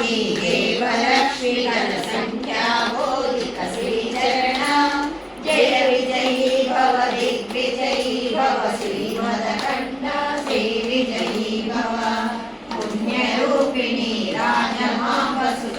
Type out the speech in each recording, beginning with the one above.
चौपाती देवलक्ष्मी धन संख्या बोधिक श्री चरणा जय विजयी भव दिग्विजयी भव श्रीमदकण्डा श्री विजयी भव पुण्यरूपिणी राजमापसुत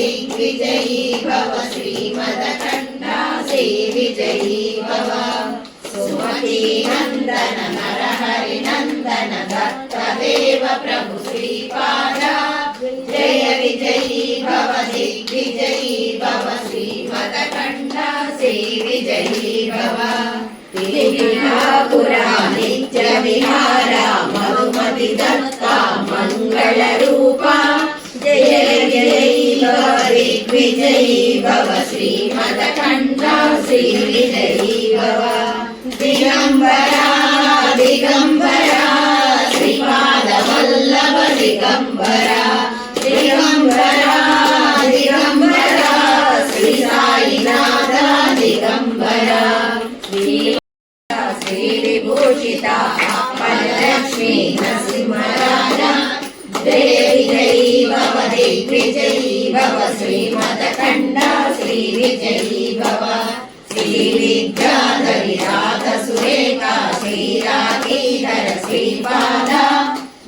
दिग्विजयी भव श्रीमदकण्ठा श्री विजयी भव सुमती नन्दन नरहरि नन्दन दत्तदेव प्रभु भव श्रीमदकण्ठा श्री विजयी भव दिगम्बरा दिगम्बरा श्रीपादवल्लभ दिगम्बरा दिगम्बरा दिगम्बरा श्री साईनाथ दिगम्बरा श्री श्रीविभूषिता फललक्ष्मी नरसिंहराजा जय विजयी भव दिग्विजयी भव श्रीमदकण्डा श्री विजयी भव श्रीविद्याधरि राध सुरेखा श्रीरागीधर श्रीपादा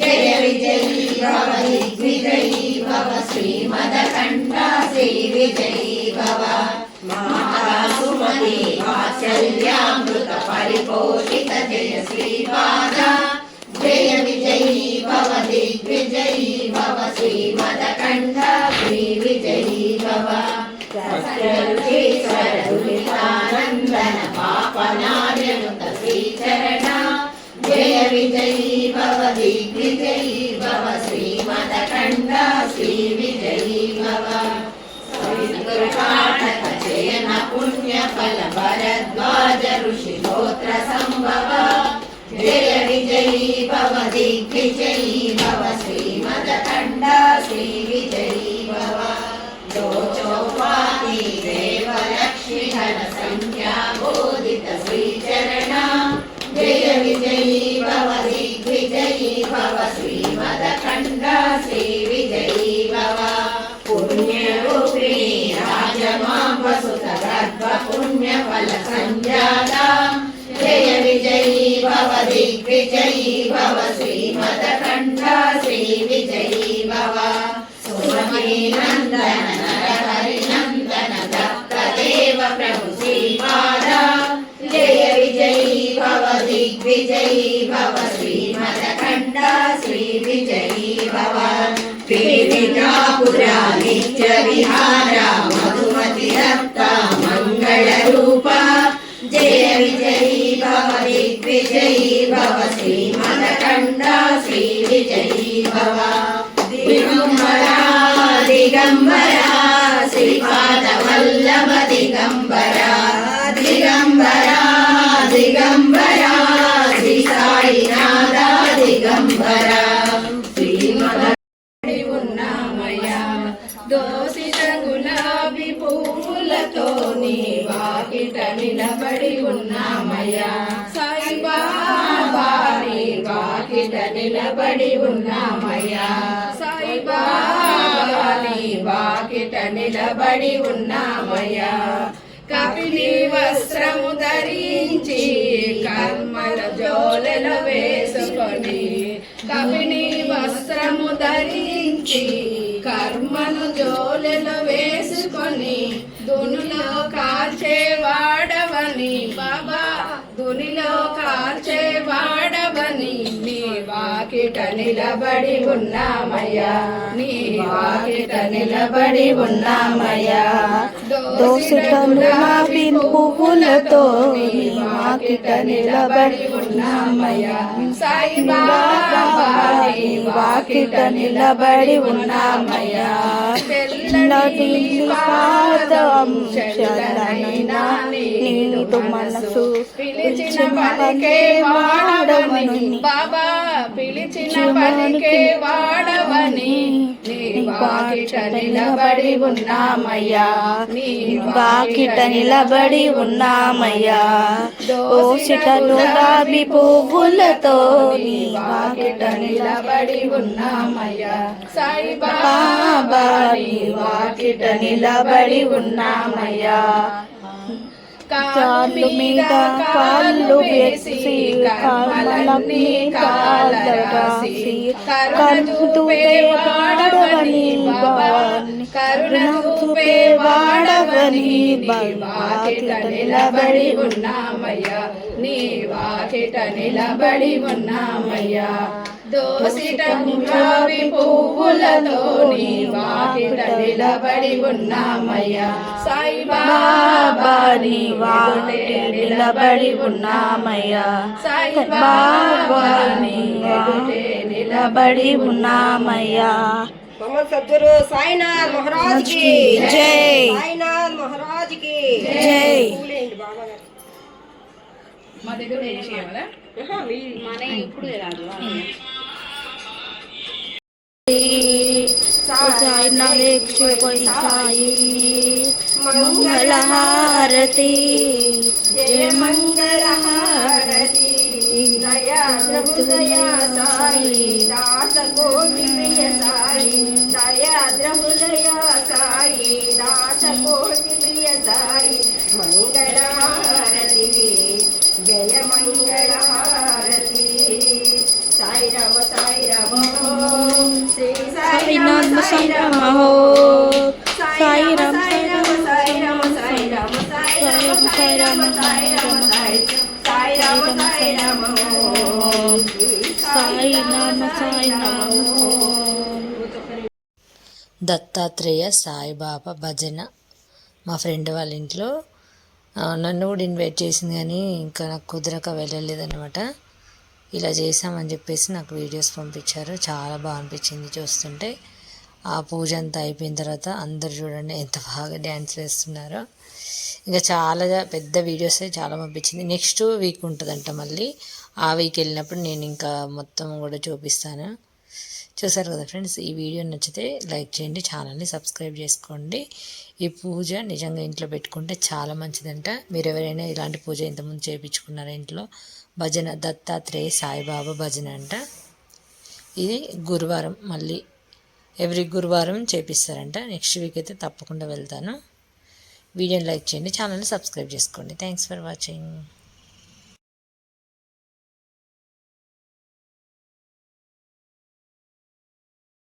जय विजयी भव दिग्विजयी भव श्रीमदकण्डा श्री विजयी भव महासुमती वात्सल्यामृत परिपोषित जय श्रीपादा जय विजयी भव दिग्विजयी भव श्रीमदकण्ठा श्री विजयी भव सत्यरुचीश्वर दुरितानन्दन पापनार्यनुत श्रीचरणा जय विजयी भव दिग्विजयी भव श्रीमदकण्ठा श्री विजयी भव काटक चयन पुण्य फल भरद्वाज ऋषि गोत्र संभव जय विजयी भव दिग्विजयी भव श्रीमदकण्डा भव दिग्विजयी भव श्रीमदखण्ड श्रीविजयी भव। पुण्यरूपिणी राजमा वसुतगर्भपुण्यफलसञ्जाता जय विजयी भव, दिग्विजयी भव श्री विजयी भव। सुमयी नन्दन दिग्विजयी भव श्रीमदकण्ठा श्री विजयी भव पीडितापुरा नित्य विहारा मधुमति दत्ता मङ्गलरूपा जय विजयी भव दिग्विजयी भव श्रीमदकण्डा श्री विजयी भव दिगम्बरा दिगम्बरा श्रीपादवल्लभ दिगम्बरा दिगम्बरा दिगम्बरा దోషిత గులాబీ పువ్వులతో నీ వాకిట నిలబడి ఉన్నామయ్యా. సాయిబాబా నీ వాకిట నిలబడి ఉన్నామయ్యా. సాయిబాబా నీ వాకిట నిలబడి ఉన్నామయ్యా. కపిలి వస్త్రము ధరించి కర్మల జోలెల వేసుకొని కపిలి వస్త్రము ధరించి కర్మను జోలెల వేసుకొని దునిలో కాల్చే వాడవని. బాబా దునిలో కాల్చేవాడవని నీ వాకిట నిలబడి ఉన్నామయ్యా. నీ వాకిట నిలబడి ఉన్నామయ్యా. దోసిట గులాబీ పువ్వులతో నీ వాకిట నిలబడి ఉన్నామయ్యా. వాకిట నిలబడి ఉన్నామయ్యా. తెల్లటి పాదం చల్లనైనా నీదు మనసు పిలిచిన పలికే వాడవని. బాబా పిలిచిన పలికే వాడవని. బాకిట నిలబడి ఉన్నామయ్యా. బాకిట నిలబడి ఉన్నామయ్యా. దోసిటను రాబి పువ్వులతో నీ బాకిట నిలబడి ఉన్నామయ్యా. సాయి బాబా వాకిట నిలబడి ఉన్నామయ్యా. కాళ్ళు మీద కాళ్ళు వేసి కర్మలన్నీ కాళ్ళ రాసి వాడవని భవాని. కరుణుపే వాడవని వాకిట నిలబడి ఉన్నామయ్యా. నీ వాకిట నిలబడి ఉన్నామయ్యా. దోసిట గులాబీ పువ్వులతో నీ వాకిట నిలబడి ఉన్నామయ్యా. సాయి బాబా నీ వాకిట నిలబడి ఉన్నామయ్యా. సాయి బాబా నీ వాకిట నిలబడి ఉన్నామయ్యా. మమ సద్గురు సాయినాథ్ మహారాజ్కి జై. సాయినాథ్ మహారాజ్కి జై. పూలేండి బాబా గారు? మా దగ్గర साई मंगल हारती जय मंगल हारती दया दया साई दास कोटि प्रिय साई दया दया साई दास कोटि प्रिय साई సాయి రామ సాయి రామ సాయి రామ సాయి రామ సాయి సాయి దత్తాత్రేయ సాయిబాబా భజన. మా ఫ్రెండ్ వాళ్ళ ఇంట్లో నన్ను కూడా ఇన్వైట్ చేసింది కానీ ఇంకా నాకు కుదరక వెళ్ళలేదన్నమాట. ఇలా చేసామని చెప్పేసి నాకు వీడియోస్ పంపించారు. చాలా బాగా అనిపించింది చూస్తుంటే. ఆ పూజ అంతా అయిపోయిన తర్వాత అందరు చూడండి ఎంత బాగా డ్యాన్స్ వేస్తున్నారో. ఇంకా చాలా పెద్ద వీడియోస్ చాలా పంపించింది. నెక్స్ట్ వీక్ ఉంటుందంట మళ్ళీ. ఆ వీక్ వెళ్ళినప్పుడు నేను ఇంకా మొత్తం కూడా చూపిస్తాను. చూసారు కదా ఫ్రెండ్స్ ఈ వీడియో నచ్చితే లైక్ చేయండి ఛానల్ని సబ్స్క్రైబ్ చేసుకోండి. ఈ పూజ నిజంగా ఇంట్లో పెట్టుకుంటే చాలా మంచిదంట. మీరు ఎవరైనా ఇలాంటి పూజ ఇంతకుముందు చేయించుకున్నారా ఇంట్లో? భజన దత్తాత్రేయ సాయిబాబా భజన అంట. ఇది గురువారం మళ్ళీ. ఎవ్రీ గురువారం చేపిస్తారంట. నెక్స్ట్ వీక్ అయితే తప్పకుండా వెళ్తాను. వీడియోని లైక్ చేయండి ఛానల్ని సబ్స్క్రైబ్ చేసుకోండి. Thanks for watching